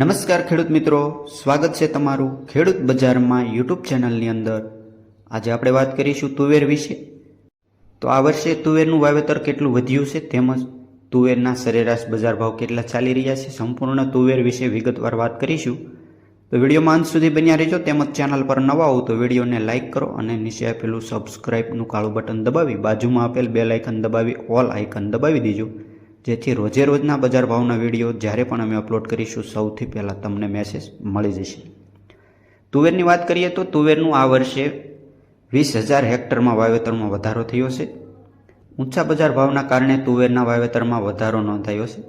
નમસ્કાર ખેડૂત મિત્રો, સ્વાગત છે તમારું ખેડૂત બજારમાં યુટ્યુબ ચેનલની અંદર. આજે આપણે વાત કરીશું તુવેર વિશે. તો આ વર્ષે તુવેરનું વાવેતર કેટલું વધ્યું છે તેમજ તુવેરના સરેરાશ બજાર ભાવ કેટલા ચાલી રહ્યા છે સંપૂર્ણ તુવેર વિશે વિગતવાર વાત કરીશું. તો વિડીયોમાં અંત સુધી બન્યા રહેજો તેમજ ચેનલ પર નવા હો તો વિડીયોને લાઇક કરો અને નીચે આપેલું સબસ્ક્રાઇબનું કાળું બટન દબાવી, બાજુમાં આપેલ બે આઇકન દબાવી ઓલ આઇકન દબાવી દેજો. જેથી રોજે રોજના બજાર ભાવના વીડિયો જ્યારે પણ અમે અપલોડ કરીશું, સૌથી પહેલાં તમને મેસેજ મળી જશે. તુવેરની વાત કરીએ તો તુવેરનું આ વર્ષે વીસ હજાર હેક્ટરમાં વાવેતરમાં વધારો થયો છે. ઊંચા બજાર ભાવના કારણે તુવેરના વાવેતરમાં વધારો નોંધાયો છે.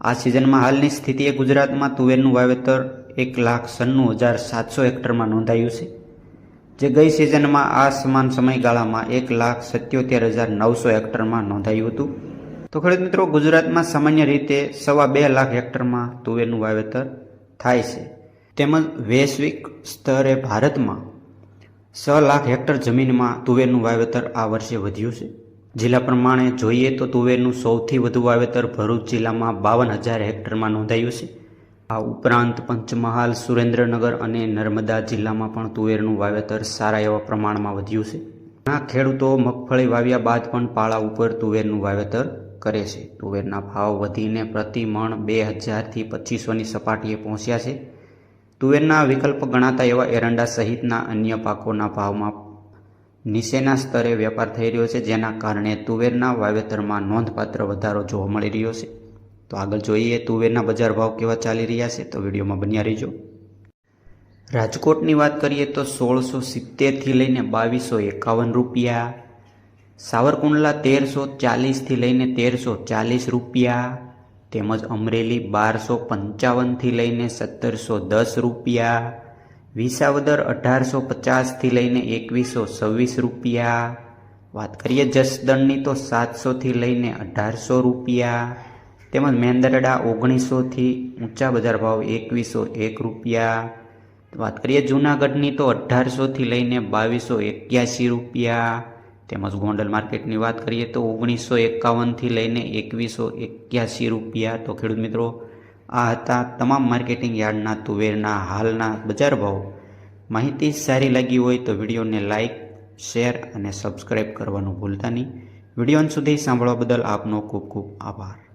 આ સિઝનમાં હાલની સ્થિતિએ ગુજરાતમાં તુવેરનું વાવેતર એક લાખ સન્નું હજાર સાતસો હેક્ટરમાં નોંધાયું છે. જે ગઈ સિઝનમાં આ સમાન સમયગાળામાં એક લાખ સત્યોતેર હજાર નવસો હેક્ટરમાં નોંધાયું હતું. તો ખેડૂત મિત્રો, ગુજરાતમાં સામાન્ય રીતે સવા બે લાખ હેક્ટરમાં તુવેરનું વાવેતર થાય છે. તેમજ વૈશ્વિક સ્તરે ભારતમાં છ લાખ હેક્ટર જમીનમાં તુવેરનું વાવેતર આ વર્ષે વધ્યું છે. જિલ્લા પ્રમાણે જોઈએ તો તુવેરનું સૌથી વધુ વાવેતર ભરૂચ જિલ્લામાં બાવન હજાર હેક્ટરમાં નોંધાયું છે. આ ઉપરાંત પંચમહાલ, સુરેન્દ્રનગર અને નર્મદા જિલ્લામાં પણ તુવેરનું વાવેતર સારા એવા પ્રમાણમાં વધ્યું છે. ઘણા ખેડૂતો મગફળી વાવ્યા બાદ પણ પાળા ઉપર તુવેરનું વાવેતર કરે છે. તુવેરના ભાવ વધીને પ્રતિ મણ બે હજારથી પચીસોની સપાટીએ પહોંચ્યા છે. તુવેરના વિકલ્પ ગણાતા એવા એરંડા સહિતના અન્ય પાકોના ભાવમાં નીચેના સ્તરે વેપાર થઈ રહ્યો છે, જેના કારણે તુવેરના વાવેતરમાં નોંધપાત્ર વધારો જોવા મળી રહ્યો છે. તો આગળ જોઈએ તુવેરના બજાર ભાવ કેવા ચાલી રહ્યા છે, તો વિડીયોમાં બન્યા રહીજો. રાજકોટની વાત કરીએ તો સોળસો સિત્તેરથી લઈને બાવીસો એકાવન રૂપિયા સાવરકુંડલા તેરસો ચાલીસથી લઈને તેરસો ચાલીસ રૂપિયા, તેમજ અમરેલી બારસો પંચાવનથી લઈને સત્તરસો દસ રૂપિયા, વિસાવદર અઢારસો પચાસથી લઈને એકવીસો છવ્વીસ રૂપિયા, વાત કરીએ જસદણની તો સાતસોથી લઈને અઢારસો રૂપિયા, તેમજ મેંદરડા ઓગણીસોથી ઊંચા બજાર ભાવ એકવીસો એક રૂપિયા, વાત કરીએ જૂનાગઢની તો અઢારસોથી લઈને બાવીસો એક્યાસી રૂપિયા તેમજ ગોંડલ માર્કેટની વાત કરીએ તો ઓગણીસો એકાવનથી લઈને એકવીસો એક્યાસી રૂપિયા તો ખેડૂત મિત્રો, આ હતા તમામ માર્કેટિંગ યાર્ડના તુવેરના હાલના બજાર ભાવ. માહિતી સારી લાગી હોય તો વિડીયોને લાઇક શેર અને સબસ્ક્રાઈબ કરવાનું ભૂલતા નહીં. વીડિયો સુધી સાંભળવા બદલ આપનો ખૂબ ખૂબ આભાર.